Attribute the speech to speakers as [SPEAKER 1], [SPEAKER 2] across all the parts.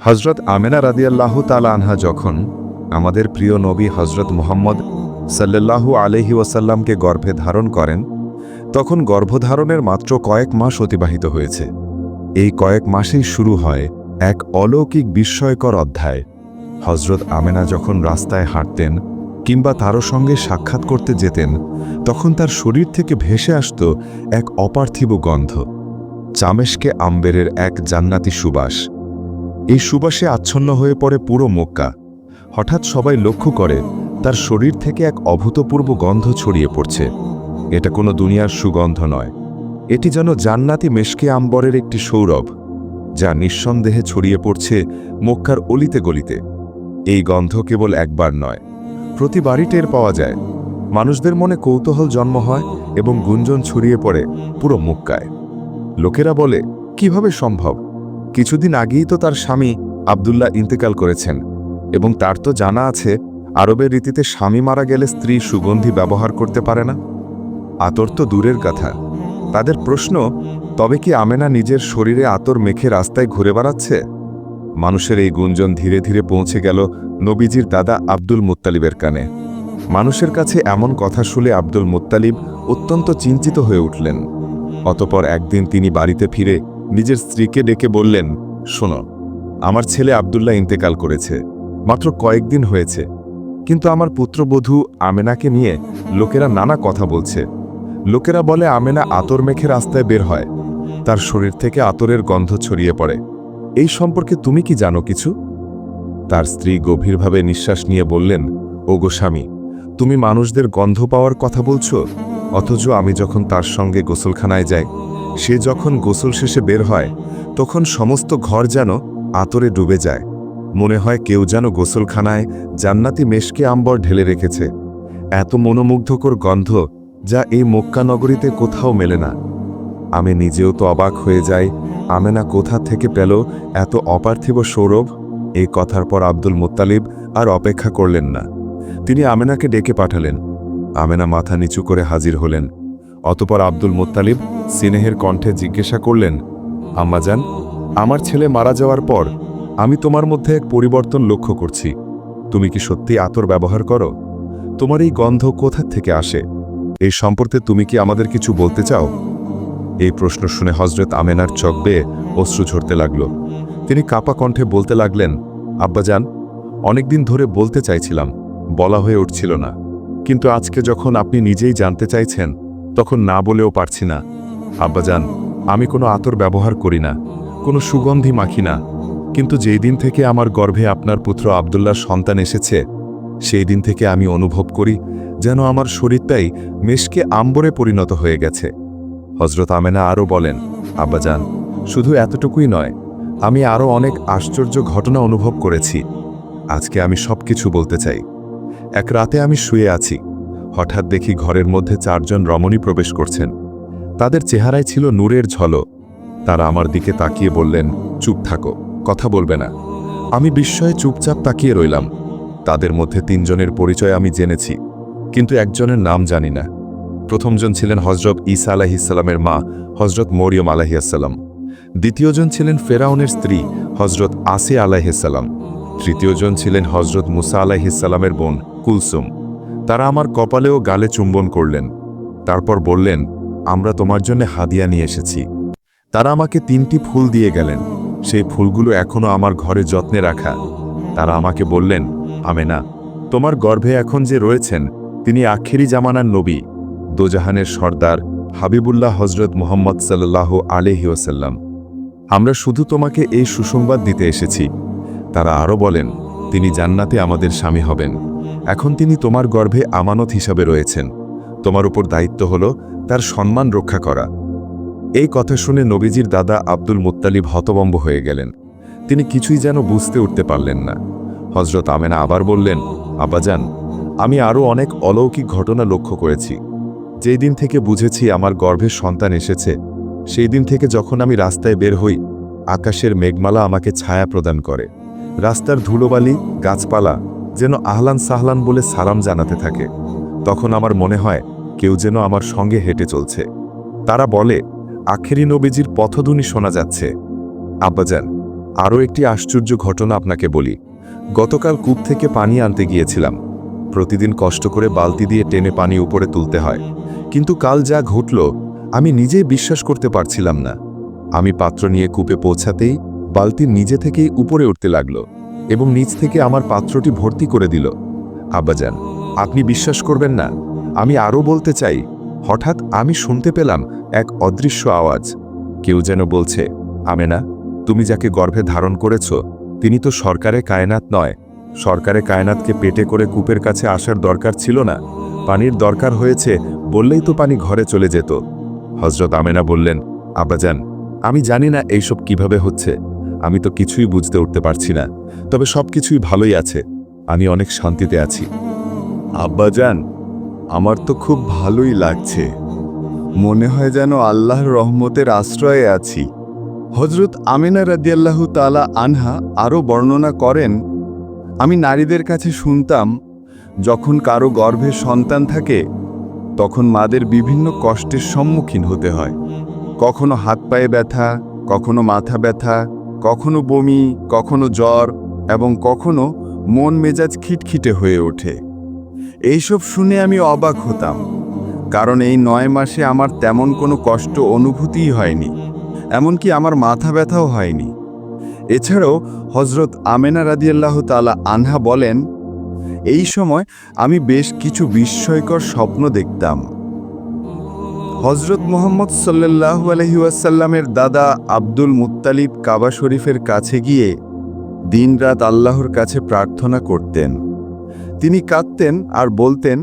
[SPEAKER 1] হজরত আমেনা রাদিয়াল্লাহ তালা আনহা যখন আমাদের প্রিয় নবী হজরত মুহাম্মদ সাল্লাল্লাহু আলহি ওয়াসাল্লামকে গর্ভে ধারণ করেন, তখন গর্ভধারণের মাত্র কয়েক মাস অতিবাহিত হয়েছে। এই কয়েক মাসেই শুরু হয় এক অলৌকিক বিস্ময়কর অধ্যায়। হজরত আমেনা যখন রাস্তায় হাঁটতেন কিংবা তারও সঙ্গে সাক্ষাৎ করতে যেতেন, তখন তার শরীর থেকে ভেসে আসত এক অপার্থিব গন্ধ। চামেশকে আম্বেরের এক জান্নাতি সুবাস। এই সুবাসে আচ্ছন্ন হয়ে পড়ে পুরো মক্কা। হঠাৎ সবাই লক্ষ্য করে, তার শরীর থেকে এক অভূতপূর্ব গন্ধ ছড়িয়ে পড়ছে। এটা কোনো দুনিয়ার সুগন্ধ নয়। এটি যেন জান্নাতি মেশকে আম্বরের একটি সৌরভ, যা নিঃসন্দেহে ছড়িয়ে পড়ছে মক্কার অলিতে গলিতে। এই গন্ধ কেবল একবার নয় প্রতিবারই টের পাওয়া যায়। মানুষদের মনে কৌতূহল জন্ম হয় এবং গুঞ্জন ছড়িয়ে পড়ে পুরো মুক্কায়। লোকেরা বলে, কীভাবে সম্ভব? কিছুদিন আগেই তো তার স্বামী আবদুল্লাহ ইন্তেকাল করেছেন এবং তার তো জানা আছে, আরবের রীতিতে স্বামী মারা গেলে স্ত্রী সুগন্ধি ব্যবহার করতে পারে না। আতর তো দূরের কথা। তাদের প্রশ্ন, তবে কি আমেনা নিজের শরীরে আতর মেখে রাস্তায় ঘুরে বেড়াচ্ছে? মানুষের এই গুঞ্জন ধীরে ধীরে পৌঁছে গেল নবীজির দাদা আব্দুল মুত্তালিবের কানে। মানুষের কাছে এমন কথা শুনে আব্দুল মুত্তালিব অত্যন্ত চিন্তিত হয়ে উঠলেন। অতপর একদিন তিনি বাড়িতে ফিরে নিজের স্ত্রীকে ডেকে বললেন, শোনো, আমার ছেলে আবদুল্লাহ ইন্তেকাল করেছে। মাত্র কয়েকদিন হয়েছে। কিন্তু আমার পুত্রবধূ আমেনাকে নিয়ে লোকেরা নানা কথা বলছে। লোকেরা বলে আমেনা আতর মেখে রাস্তায় বের হয়। তার শরীর থেকে আতরের গন্ধ ছড়িয়ে পড়ে। এই সম্পর্কে তুমি কি জানো কিছু? তার স্ত্রী গভীরভাবে নিঃশ্বাস নিয়ে বললেন ও গোস্বামী তুমি মানুষদের গন্ধ পাওয়ার কথা বলছো? অথচ আমি যখন তার সঙ্গে গোসলখানায় যাই সে যখন গোসল শেষে বের হয়, তখন সমস্ত ঘর যেন আতরে ডুবে যায়। মনে হয় কেউ যেন গোসলখানায় জান্নাতি মেশকে আম্বর ঢেলে রেখেছে। এত মনোমুগ্ধকর গন্ধ যা এই মক্কা নগরীতে কোথাও মেলে না। আমি নিজেও তো অবাক হয়ে যাই, আমেনা কোথা থেকে পেল এত অপার্থিব সৌরভ? এই কথার পর আব্দুল মুত্তালিব আর অপেক্ষা করলেন না। তিনি আমেনাকে ডেকে পাঠালেন। আমেনা মাথা নিচু করে হাজির হলেন। অতপর আব্দুল মোত্তালিব সিনেহের কণ্ঠে জিজ্ঞাসা করলেন আম্মাজান আমার ছেলে মারা যাওয়ার পর আমি তোমার মধ্যে এক পরিবর্তন লক্ষ্য করছি। তুমি কি সত্যি আতর ব্যবহার করো? তোমার এই গন্ধ কোথা থেকে আসে? এই সম্পর্কে তুমি কি আমাদের কিছু বলতে চাও? এই প্রশ্ন শুনে হজরত আমেনার চক বেয়ে অশ্রু ঝরতে লাগল। তিনি কাপা কণ্ঠে বলতে লাগলেন আব্বাজান অনেকদিন ধরে বলতে চাইছিলাম, বলা হয়ে উঠছিল না। কিন্তু আজকে যখন আপনি নিজেই জানতে চাইছেন তখন না বলেও পারছি না। আব্বাজান, আমি কোনো আতর ব্যবহার করি না, কোনো সুগন্ধি মাখি না। কিন্তু যেই দিন থেকে আমার গর্ভে আপনার পুত্র আবদুল্লার সন্তান এসেছে, সেই দিন থেকে আমি অনুভব করি যেন আমার শরীরটাই মেশকে আম্বরে পরিণত হয়ে গেছে। হজরত আমেনা আরও বলেন, আব্বাজান, শুধু এতটুকুই নয়, আমি আরও অনেক আশ্চর্য ঘটনা অনুভব করেছি। আজকে আমি সব কিছু বলতে চাই। এক রাতে আমি শুয়ে আছি। হঠাৎ দেখি ঘরের মধ্যে চারজন রমণী প্রবেশ করছেন। তাদের চেহারায় ছিল নূরের ঝলো তারা আমার দিকে তাকিয়ে বললেন, চুপ থাকো, কথা বলবে না। আমি বিস্ময়ে চুপচাপ তাকিয়ে রইলাম। তাদের মধ্যে তিনজনের পরিচয় আমি জেনেছি, কিন্তু একজনের নাম জানি না। প্রথমজন ছিলেন হজরত ঈসা আলাহিসাল্লামের মা হজরত মরিয়ম আলাহিয়াসাল্লাম দ্বিতীয়জন ছিলেন ফেরাউনের স্ত্রী হজরত আসে আলাহিসাল্লাম তৃতীয়জন ছিলেন হজরত মুসা আলাহিসাল্লামের বোন, কুলসুম। তারা আমার কপালে ও গালে চুম্বন করলেন। তারপর বললেন, আমরা তোমার জন্য হাদিয়া নিয়ে এসেছি। তারা আমাকে তিনটি ফুল দিয়ে গেলেন। সেই ফুলগুলো এখনও আমার ঘরে যত্নে রাখা। তারা আমাকে বললেন, আমেনা, তোমার গর্ভে এখন যে রয়েছেন, তিনি আখেরি জামানার নবী, দোজাহানের সর্দার হাবিবুল্লাহ হজরত মোহাম্মদ সাল্লাহ আলহি ওসাল্লাম আমরা শুধু তোমাকে এই সুসংবাদ দিতে এসেছি। তারা আরও বলেন, তিনি জান্নাতে আমাদের স্বামী হবেন। এখন তিনি তোমার গর্ভে আমানত হিসাবে রয়েছেন। তোমার উপর দায়িত্ব হল তার সম্মান রক্ষা করা। এই কথা শুনে নবীজির দাদা আব্দুল মুত্তালিব হতবম্ব হয়ে গেলেন। তিনি কিছুই যেন বুঝতে উঠতে পারলেন না। হজরত আমেনা আবার বললেন আব্বাজান আমি আরও অনেক অলৌকিক ঘটনা লক্ষ্য করেছি। যেই দিন থেকে বুঝেছি আমার গর্ভের সন্তান এসেছে, সেই দিন থেকে যখন আমি রাস্তায় বের হই, আকাশের মেঘমালা আমাকে ছায়া প্রদান করে। রাস্তার ধুলোবালি, গাছপালা যেন আহলান সাহলান বলে সালাম জানাতে থাকে। তখন আমার মনে হয় কেউ যেন আমার সঙ্গে হেঁটে চলছে। তারা বলে, আখেরি নবীজির পথধ্বনি শোনা যাচ্ছে। আব্বাজান, আরও একটি আশ্চর্য ঘটনা আপনাকে বলি। গতকাল কূপ থেকে পানি আনতে গিয়েছিলাম। প্রতিদিন কষ্ট করে বালতি দিয়ে টেনে পানি উপরে তুলতে হয়। কিন্তু কাল যা ঘটল, আমি নিজেই বিশ্বাস করতে পারছিলাম না। আমি পাত্র নিয়ে কূপে পৌঁছাতেই বালতি নিজে থেকেই উপরে উঠতে লাগল। এবং নিচ থেকে আমার পাত্রটি ভর্তি করে দিল। আব্বাজান, আপনি বিশ্বাস করবেন না, আমি আরও বলতে চাই, হঠাৎ আমি শুনতে পেলাম এক অদৃশ্য আওয়াজ। কেউ যেন বলছে, আমেনা, তুমি যাকে গর্ভে ধারণ করেছ, তিনি তো সরকারে কায়নাত নয়। সরকারে কায়নাতকে পেটে করে কূপের কাছে আসার দরকার ছিল না। পানির দরকার হয়েছে, বললেই তো পানি ঘরে চলে যেত। হজরত আমেনা বললেন, আব্বাজান, আমি জানি না এইসব কীভাবে হচ্ছে, আমি তো কিছুই বুঝতে উঠতে পারছি না। তবে সব কিছুই ভালোই আছে। আমি অনেক শান্তিতে আছি।
[SPEAKER 2] আব্বাজান আমার তো খুব ভালোই লাগছে। মনে হয় যেন আল্লাহর রহমতের আশ্রয়ে আছি। হজরত আমিনা রাদিয়াল্লাহু তালা আনহা আরও বর্ণনা করেন, আমি নারীদের কাছে শুনতাম, যখন কারও গর্ভে সন্তান থাকে, তখন মাদের বিভিন্ন কষ্টের সম্মুখীন হতে হয়। কখনো হাত পায়ে ব্যথা, কখনো মাথা ব্যথা, কখনো বমি, কখনো জ্বর এবং কখনো মন মেজাজ খিটখিটে হয়ে ওঠে। এইসব শুনে আমি অবাক হতাম, কারণ এই নয় মাসে আমার তেমন কোনো কষ্ট অনুভূতিই হয়নি, এমনকি আমার মাথা ব্যথাও হয়নি। এছাড়াও হজরত আমেনা রাদিয়াল্লাহ তালা আনহা বলেন, এই সময় আমি বেশ কিছু বিস্ময়কর স্বপ্ন দেখতাম। হজরত মোহাম্মদ সাল্লাল্লাহু আলহি ওয়াসাল্লামের দাদা আব্দুল মুত্তালিব কাবা শরীফের কাছে গিয়ে দিনরাত আল্লাহর কাছে প্রার্থনা করতেন। তিনি কাঁদতেন আর বলতেন,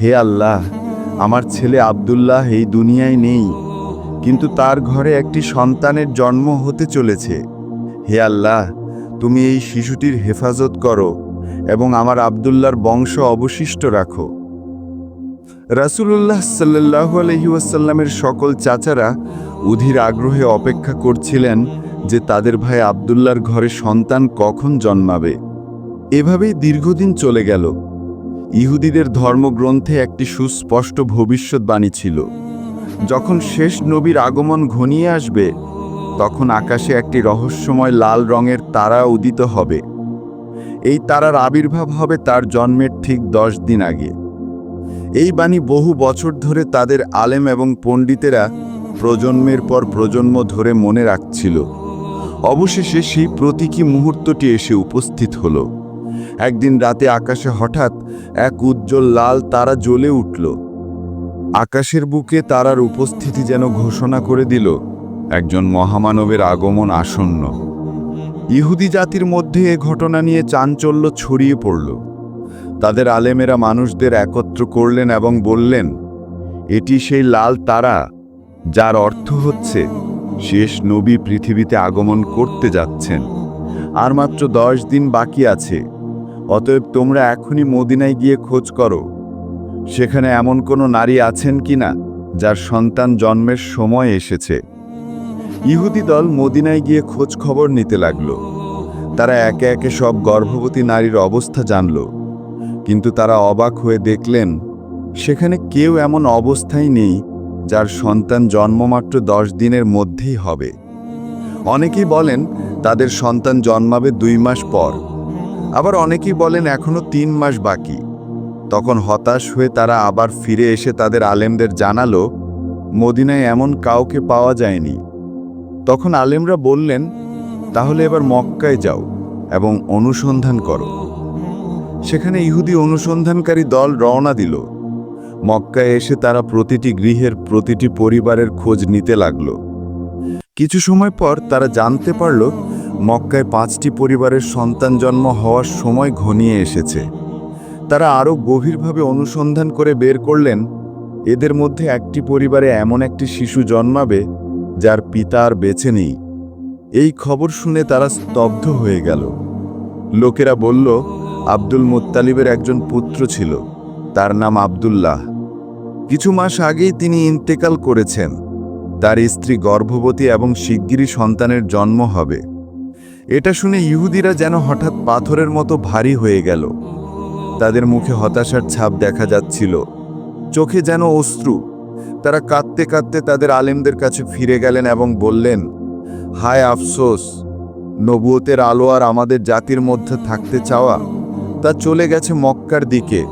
[SPEAKER 2] হে আল্লাহ, আমার ছেলে আবদুল্লাহ এই দুনিয়ায় নেই, কিন্তু তার ঘরে একটি সন্তানের জন্ম হতে চলেছে। হে আল্লাহ, তুমি এই শিশুটির হেফাজত করো এবং আমার আব্দুল্লাহর বংশ অবশিষ্ট রাখো। রাসূলুল্লাহ সাল্লাল্লাহু আলাইহি ওয়াসাল্লামের সকল চাচারা অধীর আগ্রহে অপেক্ষা করছিলেন যে তাদের ভাই আব্দুল্লাহর ঘরে সন্তান কখন জন্মাবে? এভাবেই দীর্ঘদিন চলে গেল। ইহুদিদের ধর্মগ্রন্থে একটি সুস্পষ্ট ভবিষ্যৎবাণী ছিল। যখন শেষ নবীর আগমন ঘনিয়ে আসবে, তখন আকাশে একটি রহস্যময় লাল রঙের তারা উদিত হবে। এই তারার আবির্ভাব হবে তার জন্মের ঠিক দশ দিন আগে। এই বাণী বহু বছর ধরে তাদের আলেম এবং পণ্ডিতেরা প্রজন্মের পর প্রজন্ম ধরে মনে রাখছিল। অবশেষে সেই প্রতীকী মুহূর্তটি এসে উপস্থিত হলো। একদিন রাতে আকাশে হঠাৎ এক উজ্জ্বল লাল তারা জ্বলে উঠল। আকাশের বুকে তারার উপস্থিতি যেন ঘোষণা করে দিল, একজন মহামানবের আগমন আসন্ন। ইহুদি জাতির মধ্যে এ ঘটনা নিয়ে চাঞ্চল্য ছড়িয়ে পড়ল। তাদের আলেমেরা মানুষদের একত্র করলেন এবং বললেন, এটি সেই লাল তারা, যার অর্থ হচ্ছে শেষ নবী পৃথিবীতে আগমন করতে যাচ্ছেন। আর মাত্র দশ দিন বাকি আছে। অতএব তোমরা এখনই মদিনায় গিয়ে খোঁজ করো। সেখানে এমন কোনো নারী আছেন কিনা, যার সন্তান জন্মের সময় এসেছে। ইহুদি দল মদিনায় গিয়ে খোঁজ খবর নিতে লাগল। তারা একে একে সব গর্ভবতী নারীর অবস্থা জানল। কিন্তু তারা অবাক হয়ে দেখলেন, সেখানে কেউ এমন অবস্থায় নেই যার সন্তান জন্মমাত্র দশ দিনের মধ্যেই হবে। অনেকেই বলেন তাদের সন্তান জন্মাবে দুই মাস পর। আবার অনেকেই বলেন এখনও তিন মাস বাকি। তখন হতাশ হয়ে তারা আবার ফিরে এসে তাদের আলেমদের জানালো, মদিনায় এমন কাউকে পাওয়া যায়নি। তখন আলেমরা বললেন, তাহলে এবার মক্কায় যাও এবং অনুসন্ধান করো। সেখানে ইহুদি অনুসন্ধানকারী দল রওনা দিল। মক্কায় এসে তারা প্রতিটি গৃহের প্রতিটি পরিবারের খোঁজ নিতে লাগল। কিছু সময় পর তারা জানতে পারল, মক্কায় পাঁচটি পরিবারের সন্তান জন্ম হওয়ার সময় ঘনিয়ে এসেছে। তারা আরও গভীরভাবে অনুসন্ধান করে বের করলেন, এদের মধ্যে একটি পরিবারে এমন একটি শিশু জন্মাবে, যার পিতা আর বেছে নেই। এই খবর শুনে তারা স্তব্ধ হয়ে গেল। লোকেরা বলল, আব্দুল মোত্তালিবের একজন পুত্র ছিল। তার নাম আব্দুল্লাহ। কিছু মাস আগেই তিনি ইন্তেকাল করেছেন। তার স্ত্রী গর্ভবতী এবং শিগগিরই সন্তানের জন্ম হবে। এটা শুনে ইহুদিরা যেন হঠাৎ পাথরের মতো ভারী হয়ে গেল। তাদের মুখে হতাশার ছাপ দেখা যাচ্ছিল। চোখে যেন অশ্রু। তারা কাঁদতে কাঁদতে তাদের আলেমদের কাছে ফিরে গেলেন এবং বললেন, হায় আফসোস! নবুয়তের আলো আর আমাদের জাতির মধ্যে থাকতে চাওয়া, তা চলে গেছে মক্কার দিকে।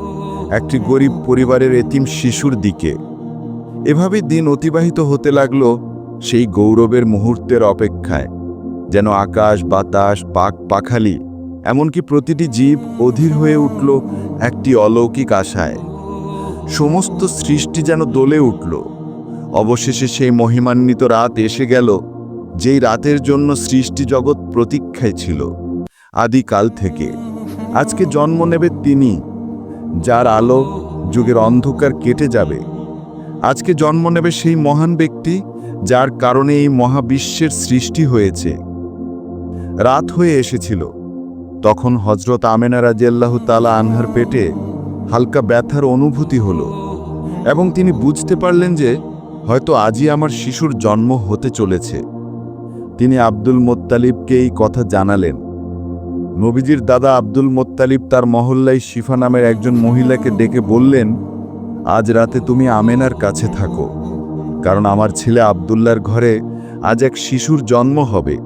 [SPEAKER 2] একটি গরিব পরিবারের এতিম শিশুর দিকে। এভাবে দিন অতিবাহিত হতে লাগল সেই গৌরবের মুহূর্তের অপেক্ষায়। যেন আকাশ, বাতাস পাক পাখালি, এমনকি প্রতিটি জীব অধীর হয়ে উঠল একটি অলৌকিক আশায়। সমস্ত সৃষ্টি যেন দোলে উঠল। অবশেষে সেই মহিমান্বিত রাত এসে গেল, যেই রাতের জন্য সৃষ্টি জগৎ প্রতীক্ষায় ছিল। আদিকাল থেকে। আজকে জন্ম নেবে তিনি যার আলো যুগের অন্ধকার কেটে যাবে। আজকে জন্ম নেবে সেই মহান ব্যক্তি যার কারণে এই মহাবিশ্বের সৃষ্টি হয়েছে। রাত হয়ে এসেছিল। তখন হজরত আমেনা রাজিয়াল্লাহ তালা আনহার পেটে হালকা ব্যথার অনুভূতি হল এবং তিনি বুঝতে পারলেন যে হয়তো আজই আমার শিশুর জন্ম হতে চলেছে। তিনি আব্দুল মোত্তালিবকে এই কথা জানালেন। নবীজির দাদা আব্দুল মোত্তালিব তার মহল্লায় শিফা নামের একজন মহিলাকে ডেকে বললেন, আজ রাতে তুমি আমেনার কাছে থাকো, কারণ আমার ছেলে আবদুল্লার ঘরে আজ এক শিশুর জন্ম হবে।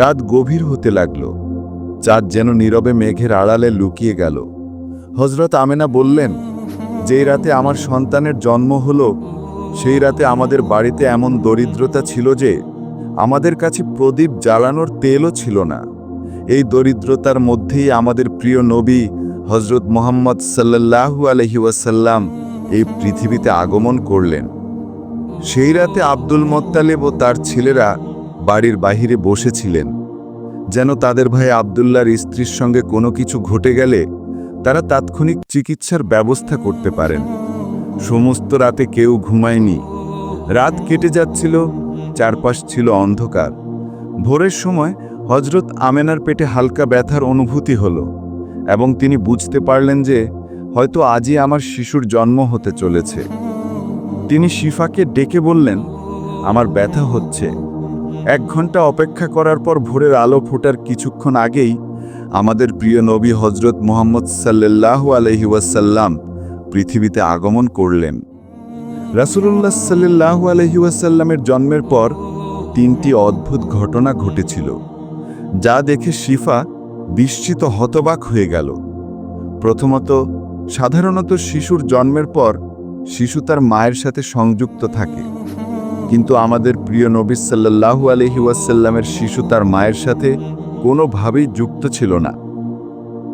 [SPEAKER 2] রাত গভীর হতে লাগল, চাঁদ যেন নীরবে মেঘের আড়ালে লুকিয়ে গেল। হজরত আমেনা বললেন, যেই রাতে আমার সন্তানের জন্ম হলো, সেই রাতে আমাদের বাড়িতে এমন দরিদ্রতা ছিল যে আমাদের কাছে প্রদীপ জ্বালানোর তেলও ছিল না। এই দরিদ্রতার মধ্যেই আমাদের প্রিয় নবী হজরত মোহাম্মদ সাল্লাল্লাহু আলহি ওয়াসাল্লাম এই পৃথিবীতে আগমন করলেন। সেই রাতে আব্দুল মোত্তালেব ও তার ছেলেরা বাড়ির বাহিরে বসেছিলেন। যেন তাদের ভাই আবদুল্লার স্ত্রীর সঙ্গে কোনো কিছু ঘটে গেলে তারা তাৎক্ষণিক চিকিৎসার ব্যবস্থা করতে পারেন। সমস্ত রাতে কেউ ঘুমায়নি। রাত কেটে যাচ্ছিল, চারপাশ ছিল অন্ধকার। ভোরের সময় হজরত আমেনার পেটে হালকা ব্যথার অনুভূতি হলো এবং তিনি বুঝতে পারলেন যে হয়তো আজই আমার শিশুর জন্ম হতে চলেছে। তিনি শিফাকে ডেকে বললেন, আমার ব্যথা হচ্ছে। এক ঘণ্টা অপেক্ষা করার পর ভোরের আলো ফোটার কিছুক্ষণ আগেই আমাদের প্রিয় নবী হজরত মোহাম্মদ সাল্লাল্লাহু আলহি ওয়াসাল্লাম পৃথিবীতে আগমন করলেন। রাসুলুল্লাহ সাল্লাহু আলহি ওয়াসাল্লামের জন্মের পর তিনটি অদ্ভুত ঘটনা ঘটেছিল। যা দেখে শিফা বিস্মিত হতবাক হয়ে গেল। প্রথমত, সাধারণত শিশুর জন্মের পর শিশু তার মায়ের সাথে সংযুক্ত থাকে। কিন্তু আমাদের প্রিয় নবী সাল্লাহু আলহি ওয়াসাল্লামের শিশু তার মায়ের সাথে কোনোভাবেই যুক্ত ছিল না।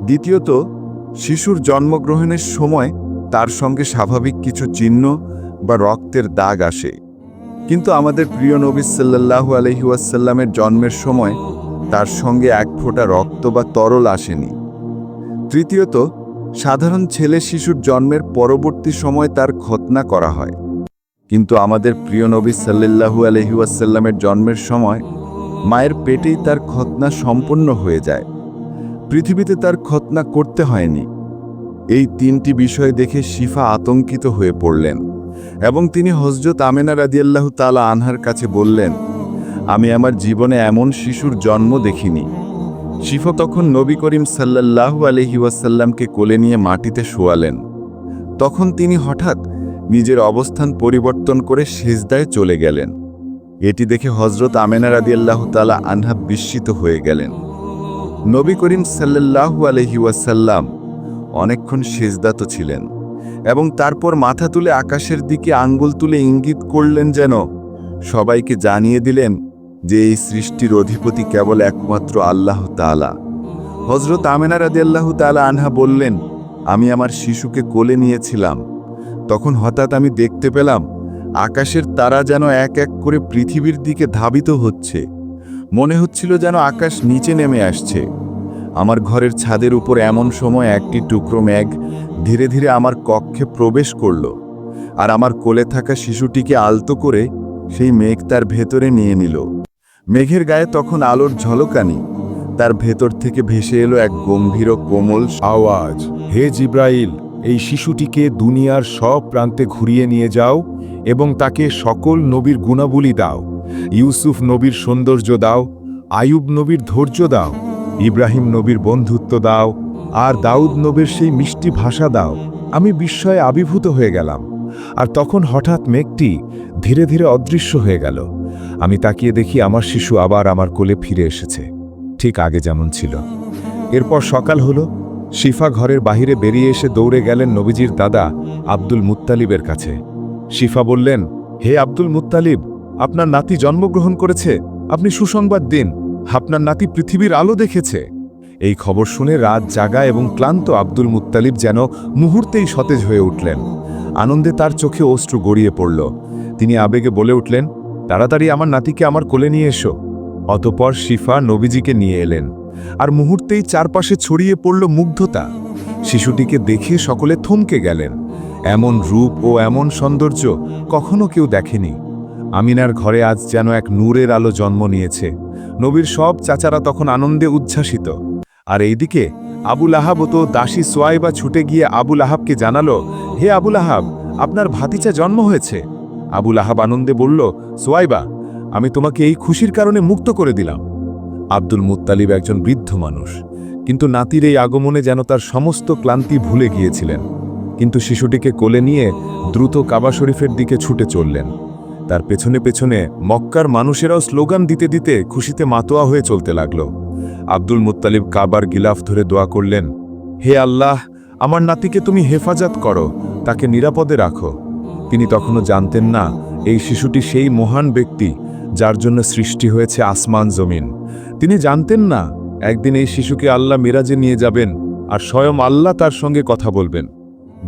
[SPEAKER 2] দ্বিতীয়ত, শিশুর জন্মগ্রহণের সময় তার সঙ্গে স্বাভাবিক কিছু চিহ্ন বা রক্তের দাগ আসে। কিন্তু আমাদের প্রিয় নবী সাল্লাহু আলহি ওয়াসাল্লামের জন্মের সময় তার সঙ্গে এক ফোঁটা রক্ত বা তরল আসেনি। তৃতীয়ত, সাধারণ ছেলে শিশুর জন্মের পরবর্তী সময় তার খতনা করা হয়। কিন্তু আমাদের প্রিয় নবী সাল্লাহু আলহি ওয়াসাল্লামের জন্মের সময় মায়ের পেটেই তার খতনা সম্পন্ন হয়ে যায়। পৃথিবীতে তার খতনা করতে হয়নি। এই তিনটি বিষয় দেখে শিফা আতঙ্কিত হয়ে পড়লেন এবং তিনি হজরত আমেনা রাদিয়াল্লাহু তালা আনহার কাছে বললেন আমি আমার জীবনে এমন শিশুর জন্ম দেখিনি। শিফা তখন নবী করিম সাল্লাল্লাহু আলহি ওয়াসাল্লামকে কোলে নিয়ে মাটিতে শোয়ালেন। তখন তিনি হঠাৎ নিজের অবস্থান পরিবর্তন করে সেজদায় চলে গেলেন। এটি দেখে হজরত আমেনা রাদিয়াল্লাহু তালা আনহা বিস্মিত হয়ে গেলেন। নবী করিম সাল্লাল্লাহু আলহি ওয়াসাল্লাম অনেকক্ষণ সেজদাত ছিলেন এবং তারপর মাথা তুলে আকাশের দিকে আঙ্গুল তুলে ইঙ্গিত করলেন যেন সবাইকে জানিয়ে দিলেন যে এই সৃষ্টির অধিপতি কেবল একমাত্র আল্লাহ তালা হজরত আমেনা রাদিয়াল্লাহ তালা আনহা বললেন, আমি আমার শিশুকে কোলে নিয়েছিলাম। তখন হঠাৎ আমি দেখতে পেলাম, আকাশের তারা যেন এক এক করে পৃথিবীর দিকে ধাবিত হচ্ছে। মনে হচ্ছিল যেন আকাশ নিচে নেমে আসছে। আমার ঘরের ছাদের উপর এমন সময় একটি টুকরো মেঘ ধীরে ধীরে আমার কক্ষে প্রবেশ করল, আর আমার কোলে থাকা শিশুটিকে আলতো করে সেই মেঘ তার ভেতরে নিয়ে নিল। মেঘের গায়ে তখন আলোর ঝলকানি। তার ভেতর থেকে ভেসে এলো এক গম্ভীর কোমল
[SPEAKER 3] আওয়াজ। হে জিব্রাইল, এই শিশুটিকে দুনিয়ার সব প্রান্তে ঘুরিয়ে নিয়ে যাও এবং তাকে সকল নবীর গুণাবলী দাও। ইউসুফ নবীর সৌন্দর্য দাও আয়ুব নবীর ধৈর্য দাও, ইব্রাহিম নবীর বন্ধুত্ব দাও, আর দাউদ নবীর সেই মিষ্টি ভাষা দাও। আমি বিস্ময়ে আবির্ভূত হয়ে গেলাম। আর তখন হঠাৎ মেঘটি ধীরে ধীরে অদৃশ্য হয়ে গেল। আমি তাকিয়ে দেখি আমার শিশু আবার আমার কোলে ফিরে এসেছে, ঠিক আগে যেমন ছিল। এরপর সকাল হলো, শিফা ঘরের বাহিরে বেরিয়ে এসে দৌড়ে গেলেন নবীজির দাদা আব্দুল মুত্তালিবের কাছে। শিফা বললেন, হে আব্দুল মুত্তালিব, আপনার নাতি জন্মগ্রহণ করেছে, আপনি সুসংবাদ দিন, আপনার নাতি পৃথিবীর আলো দেখেছে। এই খবর শুনে রাত জাগা এবং ক্লান্ত আব্দুল মুত্তালিব যেন মুহূর্তেই সতেজ হয়ে উঠলেন। আনন্দে তার চোখে অশ্রু গড়িয়ে পড়ল। তিনি আবেগে বলে উঠলেন তাড়াতাড়ি আমার নাতিকে আমার কোলে নিয়ে এসো। অতপর শিফা নবীজিকে নিয়ে এলেন। আর মুহূর্তেই চারপাশে ছড়িয়ে পড়ল মুগ্ধতা। শিশুটিকে দেখে সকলে থমকে গেলেন। এমন রূপ ও এমন সৌন্দর্য কখনো কেউ দেখেনি। আমিনার ঘরে আজ যেন এক নূরের আলো জন্ম নিয়েছে। নবীর সব চাচারা তখন আনন্দে উচ্ছ্বাসিত। আর এইদিকে আবুল আহাব তো দাসী সোয়াইবা ছুটে গিয়ে আবুল আহাবকে জানালো, হে আবুল আহাব, আপনার ভাতিচা জন্ম হয়েছে? আবুল আহাব আনন্দে বলল, সোয়াইবা, আমি তোমাকে এই খুশির কারণে মুক্ত করে দিলাম। আব্দুল মুত্তালিব একজন বৃদ্ধ মানুষ। কিন্তু নাতির এই আগমনে যেন তার সমস্ত ক্লান্তি ভুলে গিয়েছিলেন। কিন্তু শিশুটিকে কোলে নিয়ে দ্রুত কাবা শরীফের দিকে ছুটে চললেন। তার পেছনে পেছনে মক্কার মানুষেরাও স্লোগান দিতে দিতে খুশিতে মাতোয়া হয়ে চলতে লাগল। আব্দুল মুত্তালিব কাবার গিলাফ ধরে দোয়া করলেন, হে আল্লাহ, আমার নাতিকে তুমি হেফাজত করো, তাকে নিরাপদে রাখো। তিনি তখনও জানতেন না, এই শিশুটি সেই মহান ব্যক্তি যার জন্য সৃষ্টি হয়েছে আসমান জমিন। তিনি জানতেন না, একদিন এই শিশুকে আল্লাহ মিরাজে নিয়ে যাবেন আর স্বয়ং আল্লাহ তার সঙ্গে কথা বলবেন।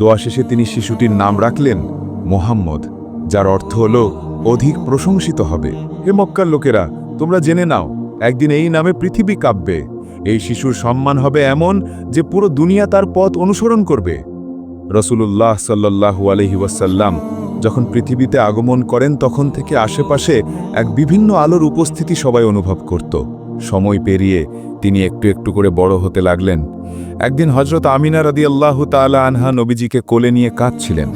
[SPEAKER 3] দোয়া শেষে তিনি শিশুটির নাম রাখলেন মোহাম্মদ, যার অর্থ হল অধিক প্রশংসিত হবে। হে মক্কার লোকেরা, তোমরা জেনে নাও, একদিন এই নামে পৃথিবী কাঁপবে। এই শিশুর সম্মান হবে এমন যে পুরো দুনিয়া তার পথ অনুসরণ করবে। রসুলুল্লাহ সাল্লাহু আলহি ওয়াসাল্লাম যখন পৃথিবীতে আগমন করেন, তখন থেকে আশেপাশে এক বিভিন্ন আলোর উপস্থিতি সবাই অনুভব করত। সময় পেরিয়ে তিনি একটু একটু করে বড় হতে লাগলেন। একদিন হজরত আমিনা রদি আল্লাহ তালা আনহা নবীজিকে কোলে নিয়ে কাঁদছিলেন।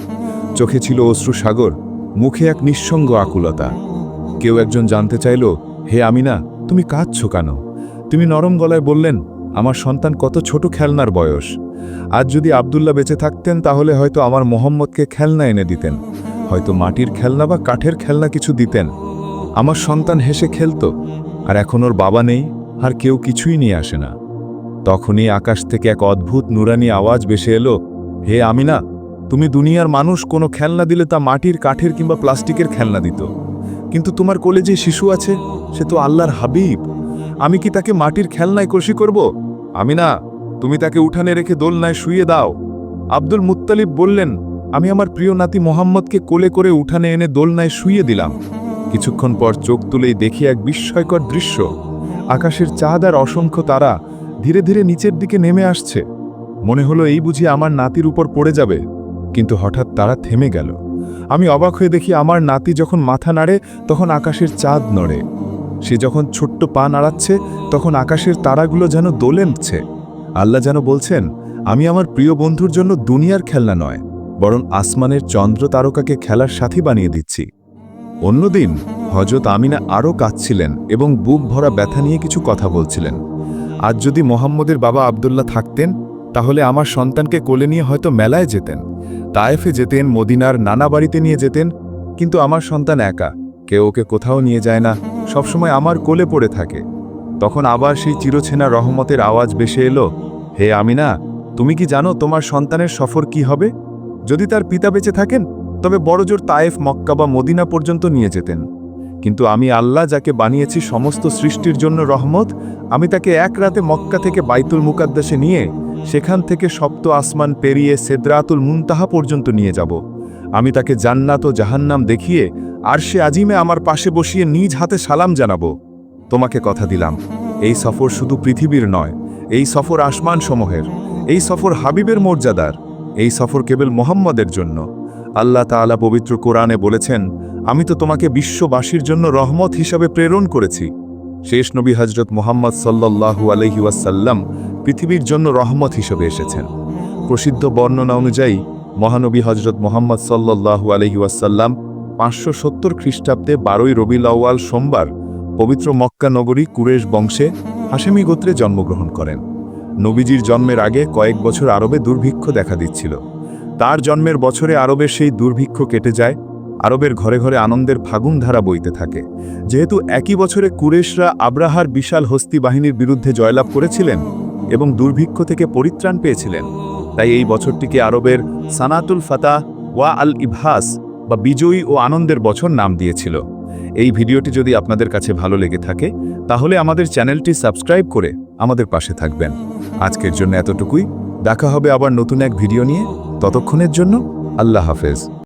[SPEAKER 3] চোখে ছিল অশ্রু সাগর, মুখে এক নিঃসঙ্গ আকুলতা। কেউ একজন জানতে চাইল, হে আমিনা, তুমি কাঁদছ কেন? তুমি নরম গলায় বললেন, আমার সন্তান কত ছোট খেলনার বয়স। আজ যদি আবদুল্লাহ বেঁচে থাকতেন, তাহলে হয়তো আমার মোহাম্মদকে খেলনা এনে দিতেন। হয়তো মাটির খেলনা বা কাঠের খেলনা কিছু দিতেন। আমার সন্তান হেসে খেলত, আর এখন ওর বাবা নেই, আর কেউ কিছুই নিয়ে আসে না। তখনই আকাশ থেকে এক অদ্ভুত নুরানি আওয়াজ বেসে এলো, হে আমিনা, তুমি দুনিয়ার মানুষ, কোনো খেলনা দিলে তা মাটির, কাঠের কিংবা প্লাস্টিকের খেলনা দিত। কিন্তু তোমার কোলে যে শিশু আছে, সে তো আল্লাহর হাবিব। আমি কি তাকে মাটির খেলনায় কষি করব? আমি না তুমি তাকে উঠানে রেখে দোলনায় শুয়ে দাও। আব্দুল মুত্তালিব বললেন, আমি আমার প্রিয় নাতি মোহাম্মদকে কোলে করে উঠানে এনে দোলনায় শুয়ে দিলাম। কিছুক্ষণ পর চোখ তুলেই দেখি এক বিস্ময়কর দৃশ্য। আকাশের চাঁদ আর অসংখ্য তারা ধীরে ধীরে নিচের দিকে নেমে আসছে। মনে হলো এই বুঝি আমার নাতির উপর পড়ে যাবে। কিন্তু হঠাৎ তারা থেমে গেল। আমি অবাক হয়ে দেখি আমার নাতি যখন মাথা নাড়ে, তখন আকাশের চাঁদ নড়ে। সে যখন ছোট্ট পা নাড়াচ্ছে, তখন আকাশের তারাগুলো যেন দোলেনছে আল্লাহ যেন বলছেন, আমি আমার প্রিয় বন্ধুর জন্য দুনিয়ার খেলনা নয়, বরং আসমানের চন্দ্র তারকাকে খেলার সাথী বানিয়ে দিচ্ছি। অন্যদিন হজরত আমিনা আরও কাঁদছিলেন এবং বুক ভরা ব্যথা নিয়ে কিছু কথা বলছিলেন। আজ যদি মোহাম্মদের বাবা আবদুল্লাহ থাকতেন, তাহলে আমার সন্তানকে কোলে নিয়ে হয়তো মেলায় যেতেন, তায়েফে যেতেন, মদিনার নানা বাড়িতে নিয়ে যেতেন, কিন্তু আমার সন্তান একা, কেউ ওকে কোথাও নিয়ে যায় না, সবসময় আমার কোলে পড়ে থাকে। তখন আবার সেই চিরছেনা রহমতের আওয়াজ বেসে এলো, হে আমিনা, তুমি কি জানো তোমার সন্তানের সফর কি হবে? যদি তার পিতা বেঁচে থাকেন, তবে বড়জোর তায়েফ মক্কা বা মদিনা পর্যন্ত নিয়ে যেতেন। কিন্তু আমি আল্লাহ যাকে বানিয়েছি সমস্ত সৃষ্টির জন্য রহমত, আমি তাকে এক রাতে মক্কা থেকে বাইতুল মুকাদ্দাসে নিয়ে সেখান থেকে সপ্ত আসমান পেরিয়ে সেদরাতুল মুনতাহা পর্যন্ত নিয়ে যাব। আমি তাকে জান্নাত ও জাহান্নাম দেখিয়ে আর সে আজিমে আমার পাশে বসিয়ে নিজ হাতে সালাম জানাব। তোমাকে কথা দিলাম। এই সফর শুধু পৃথিবীর নয়, এই সফর আসমান সমূহের এই সফর হাবিবের মর্যাদার, এই সফর কেবল মোহাম্মদের জন্য। আল্লাহ তাআলা পবিত্র কোরআনে বলেছেন, আমি তো তোমাকে বিশ্ববাসীর জন্য রহমত হিসাবে প্রেরণ করেছি। শেষ নবী হজরত মোহাম্মদ সাল্লাল্লাহু আলহি পৃথিবীর জন্য রহমত হিসেবে এসেছেন। প্রসিদ্ধ বর্ণনা অনুযায়ী, মহানবী হজরত মোহাম্মদ সাল্লাল্লাহু আলহি ওয়াসাল্লাম পাঁচশো সত্তর খ্রিস্টাব্দে বারোই রবিল আউয়াল সোমবার পবিত্র মক্কা নগরী কুরেশ বংশে হাসেমি গোত্রে জন্মগ্রহণ করেন। নবীজির জন্মের আগে কয়েক বছর আরবে দুর্ভিক্ষ দেখা দিচ্ছিল। তার জন্মের বছরে আরবের সেই দুর্ভিক্ষ কেটে যায়, আরবের ঘরে ঘরে আনন্দের ফাগুন ধারা বইতে থাকে। যেহেতু একই বছরে কুরেশরা আব্রাহার বিশাল হস্তি বাহিনীর বিরুদ্ধে জয়লাভ করেছিলেন এবং দুর্ভিক্ষ থেকে পরিত্রাণ পেয়েছিলেন, তাই এই বছরটিকে আরবের সানাতুল ফাতা ওয়া আল ইবহাস বা বিজয়ী ও আনন্দের বছর নাম দিয়েছিল। এই ভিডিওটি যদি আপনাদের কাছে ভালো লেগে থাকে, তাহলে আমাদের চ্যানেলটি সাবস্ক্রাইব করে আমাদের পাশে থাকবেন। আজকের জন্য এতটুকুই। দেখা হবে আবার নতুন এক ভিডিও নিয়ে। ততক্ষণের জন্য আল্লাহ হাফেজ।